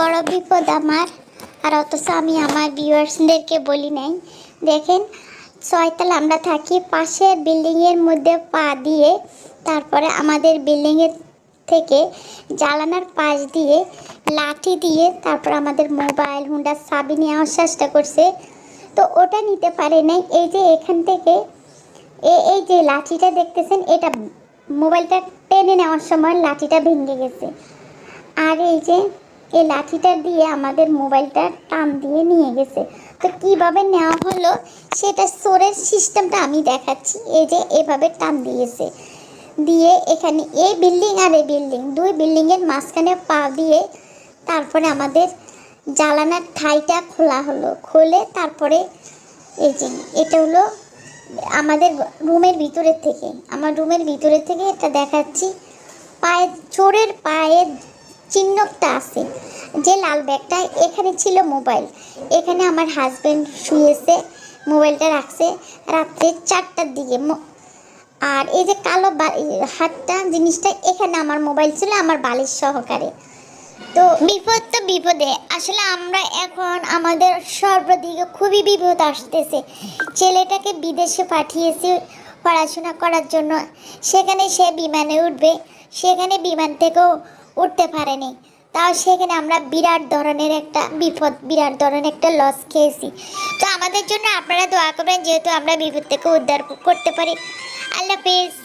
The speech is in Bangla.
বড় বিপদ আমার, আর অথচ আমি আমার ভিউয়ার্সদেরকে বলি নাই। দেখেন, ছয়তলা আমরা থাকি, পাশের বিল্ডিংয়ের মধ্যে পা দিয়ে, তারপরে আমাদের বিল্ডিংয়ের থেকে জ্বালানার পাশ দিয়ে, লাঠি দিয়ে, তারপর আমাদের মোবাইল হুন্ডার চাবি নেওয়ার চেষ্টা করছে। তো ওটা নিতে পারে নাই। এই যে এখান থেকে এই যে লাঠিটা দেখতেছেন, এটা মোবাইলটা টেনে নেওয়ার সময় লাঠিটা ভেঙে গেছে। আর এই যে এই লাঠিটা দিয়ে আমাদের মোবাইলটা টান দিয়ে নিয়ে গেছে। তো কীভাবে নেওয়া হলো, সেটা সোরের সিস্টেমটা আমি দেখাচ্ছি। এই যে এভাবে টান দিয়েছে। দিয়ে এখানে এই বিল্ডিং আর এই বিল্ডিং, দুই বিল্ডিংয়ের মাঝখানে পা দিয়ে তারপরে আমাদের জ্বালানার ঠাইটা খোলা হলো। খুলে তারপরে এই যে, এটা হলো আমাদের রুমের ভিতরের থেকে। আমার রুমের ভিতরের থেকে এটা দেখাচ্ছি। পায়ের চোরের পায়ের চিহ্নটা আছে। যে লাল ব্যাগটা এখানে ছিল মোবাইল। এখানে আমার হাজব্যান্ড শুয়েছে, মোবাইলটা রাখছে রাত্রে চারটার দিকে। আর এই যে কালো হাতটা জিনিসটা এখানে আমার মোবাইল ছিল, আমার বালির সহকারে। তো বিপদ তো বিপদে। আসলে আমরা এখন আমাদের সর্বদিকে খুবই বিপদ আসতেছে। ছেলেটাকে বিদেশে পাঠিয়েছি পড়াশোনা করার জন্য। সেখানে সে বিমানে উঠবে। সেখানে বিমান থেকেও উঠতে পারেনি। তাও সেখানে আমরা বিরাট ধরনের একটা বিপদ, বিরাট ধরনের একটা লস খেয়েছি। তো আমাদের জন্য আপনারা দোয়া করবেন, যেহেতু আমরা বিপদ থেকে উদ্ধার করতে পারি। আল্লাহ হাফেজ।